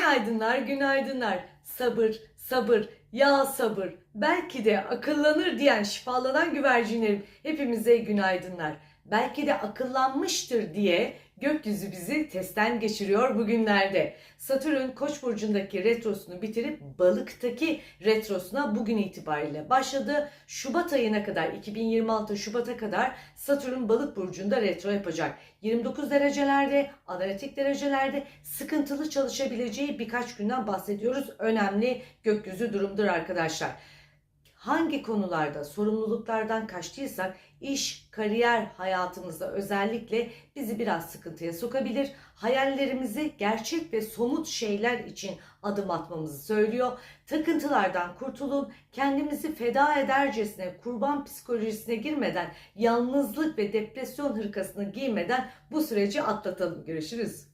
Günaydınlar, günaydınlar. Sabır, sabır, ya sabır. Belki de akıllanır diyen şifalanan güvercinlerim. Hepimize günaydınlar. Belki de akıllanmıştır diye gökyüzü bizi testten geçiriyor bugünlerde. Satürn Koç burcundaki retrosunu bitirip balıktaki retrosuna bugün itibariyle başladı. Şubat ayına kadar 2026 Şubat'a kadar Satürn balık burcunda retro yapacak. 29 derecelerde, analitik derecelerde sıkıntılı çalışabileceği birkaç günden bahsediyoruz. Önemli gökyüzü durumdur arkadaşlar. Hangi konularda sorumluluklardan kaçtıysak iş, kariyer hayatımızda özellikle bizi biraz sıkıntıya sokabilir. Hayallerimizi gerçek ve somut şeyler için adım atmamızı söylüyor. Takıntılardan kurtulun, kendimizi feda edercesine, kurban psikolojisine girmeden, yalnızlık ve depresyon hırkasını giymeden bu süreci atlatalım. Görüşürüz.